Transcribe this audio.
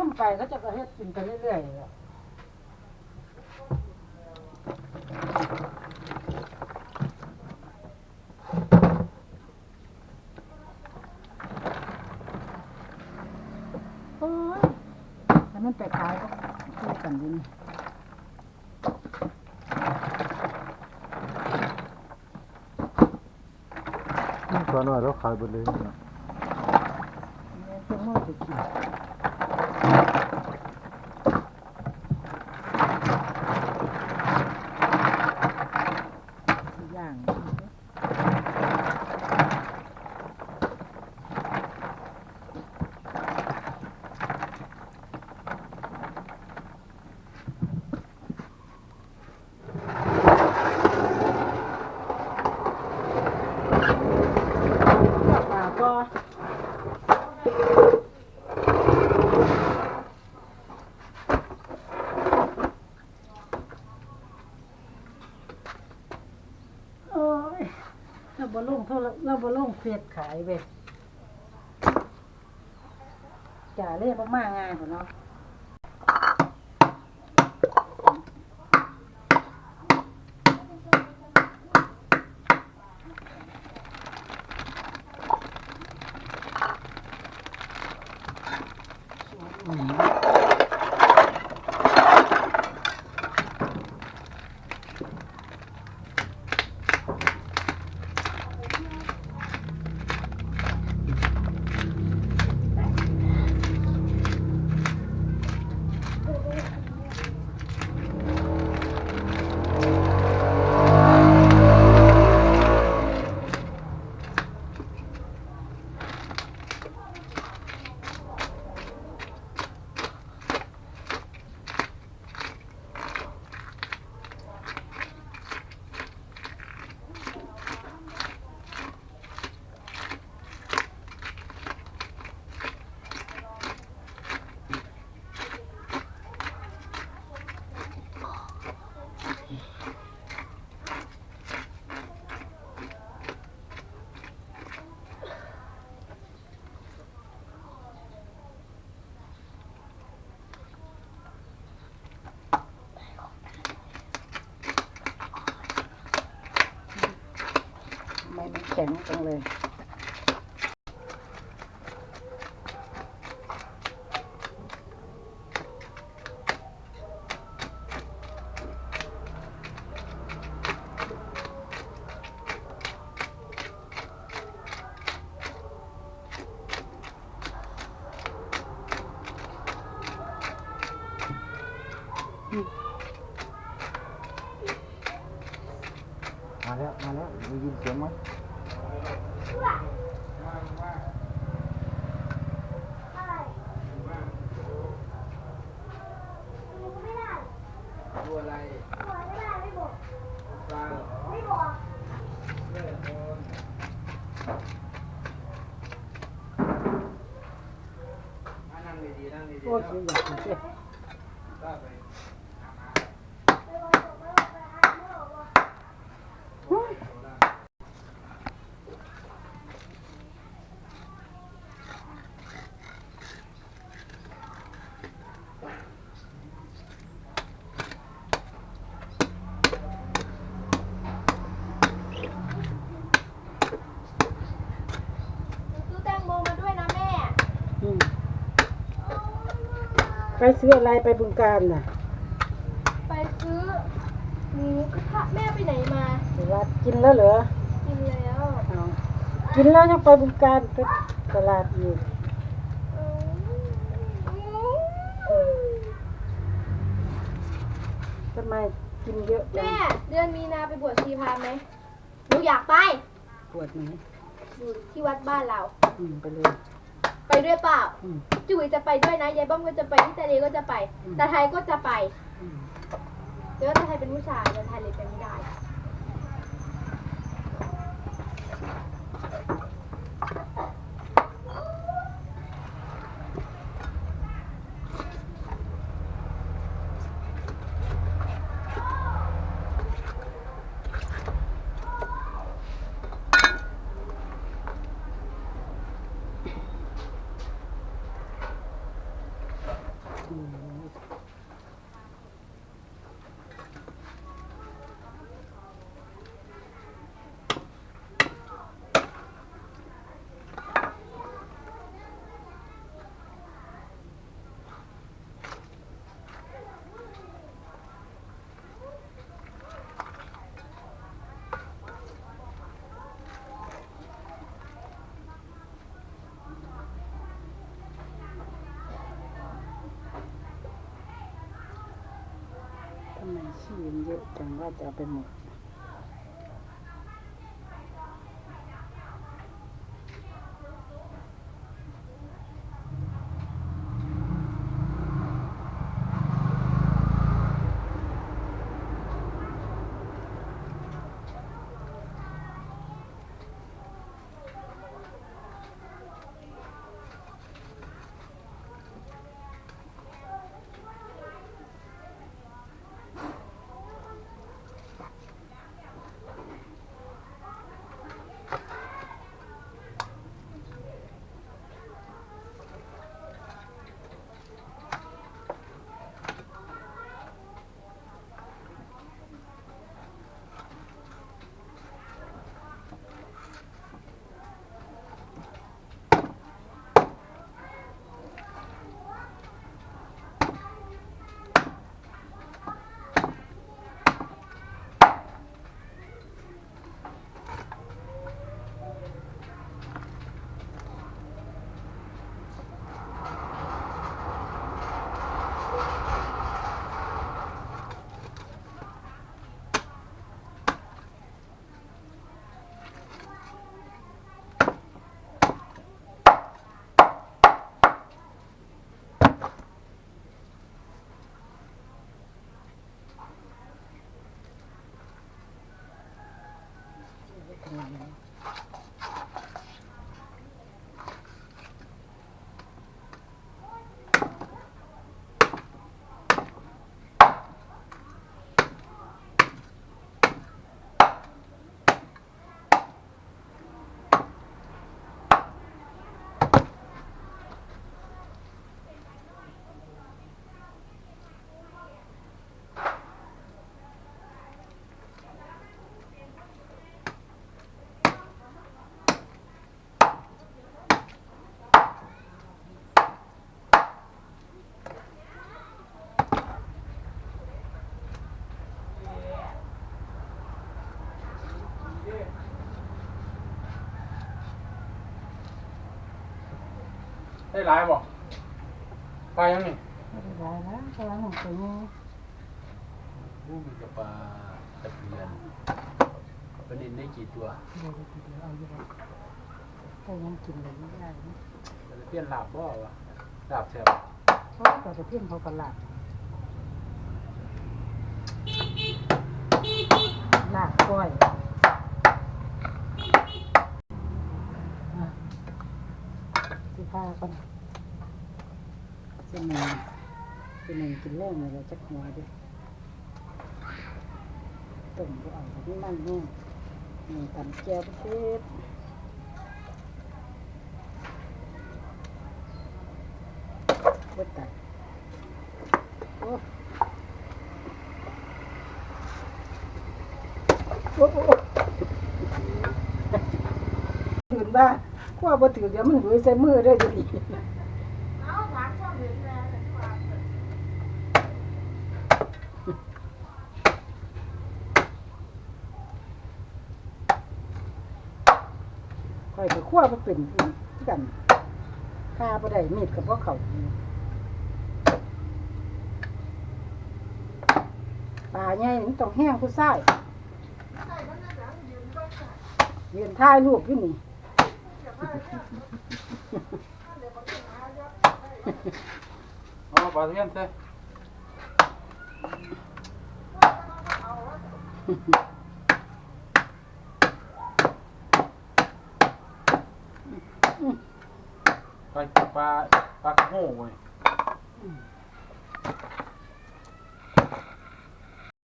ซุ่มไปเขาจะก็เฮ็ดกินไปเรื่อยๆอะโอ้ยถ้ามันไปขายก็คู่กันอยู่นี่ตอนน้อยเราขายหมดเลยนะแม่จะมั่วไปกินย่าง ปลาก็โอ้ยเราบ่ลงเท่าเรา บ่ลงเฟียดขายเว้ยจ่าเล่มากๆง่ายกว่าเนาะ ข็งจังเลยมาแล้ว มาแล้วได้ยินเสียงไหม ตัวอะไรปลาเลือดคนมานั่งดีๆนั่งดีๆ โอ้ยอยากกินเจ็บ ก็ไป ซื้อแตงโมมาด้วยนะแม่ อืม ไปซื้ออะไรไปบึงการน่ะไปซื้อหมูกระทะแม่ไปไหนมาเดี๋ยวว่ากินแล้วเหรอกินแล้วเอากินแล้วยังไปบึงการไปตลาดอยู่ทำไมกินเยอะจังแม่เดือนมีนาไปบวชชีพรามไหมหนูอยากไปปวดไหมอยู่ที่วัดบ้านเราอืมไปเลย ไปด้วยเปล่าอืมจุ๋ยจะไปด้วยนะยายบ้อมก็จะไปพี่ตาเลก็จะไปอืม ตาไทยก็จะไปอืมแต่ว่าตาไทยเป็นผู้ชายตาไทยเลยไปไม่ได้ ทำไมขี้มันเยอะจังว่าจะเอาไปหมด หลายบ่ปลายังนี่ไม่ได้ร้ายนะเพราะว่าของตัวนี้ลูกกับปลาตะเพียนประเด็นได้กี่ตัวเดี๋ยวเดี๋ยวเอาอยู่บ่แต่ยังกินเลยไม่ได้นะตะเพียนหลาบบ่วะหลาบแซ่บเพราะแต่จะเพี้ยนเขาประหลาดลากก้อยอะที่ผ้าก่อน เส้นหนึ่งเส้นหนึ่งกินแรงเลยเราจักหัวดิต้มก็เอาแบบนี้มันแห้งหนึ่งตำแจ่วเพ็ดเบิดตัดโอ้โอ้โอ้โอ้ตื่านขั้วบ่ตื่นเดี๋ยวมันหุยใส่มือได้จะดี ขั้วบ่เป็นคือกันข้าบ่ได้มีดกับพวกเขาปลาใหญ่นี่มันต้องแห้งผู้ชายยืนถ่ายรูปอยู่นี่เอาปลาตะเพียนใส่ปลา ปลาปลากระโห้เว้ย